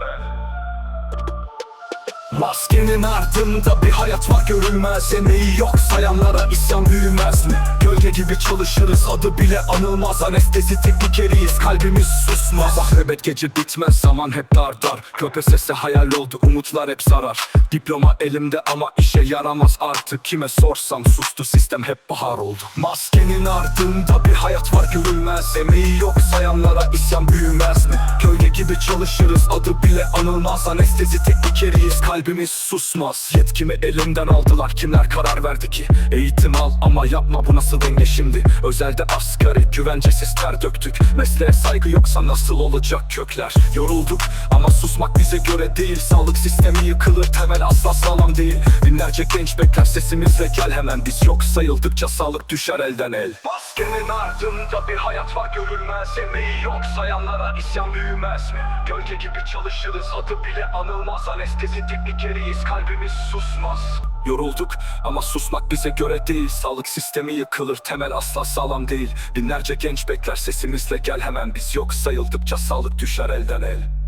left. Maskenin ardında bir hayat var görülmez. Emeği yok sayanlara isyan büyümez mi? Gölge gibi çalışırız adı bile anılmaz. Anestezi teknikeriyiz kalbimiz susmaz. Ahrebet gece bitmez zaman hep dar dar. KPSS hayal oldu umutlar hep zarar. Diploma elimde ama işe yaramaz. Artık Kime sorsam sustu sistem hep bahar oldu. Maskenin ardında bir hayat var görülmez. Emeği yok sayanlara isyan büyümez mi? Gölge gibi çalışırız adı bile anılmaz. Anestezi teknikeriyiz kalbimiz susmaz. Yetkimi elimden aldılar. Kimler karar verdi ki? Eğitim al ama yapma. Bu nasıl denge şimdi? Özelde asgari güvencesiz ter döktük. Mesleğe saygı yoksa nasıl olacak kökler? Yorulduk ama susmak bize göre değil. Sağlık sistemi yıkılır temel asla sağlam değil. Binlerce genç bekler sesimizle gel hemen. Biz yok sayıldıkça sağlık düşer elden el Maskenin ardında bir hayat var görülmez Emeği yok sayanlara isyan büyümez? Gölge gibi çalışırız adı bile anılmaz. Anestezi teknikeriyiz kalbimiz susmaz. Yorulduk ama susmak bize göre değil. Sağlık sistemi yıkılır temel asla sağlam değil. Binlerce genç bekler sesimizle gel hemen. Biz yok sayıldıkça sağlık düşer elden el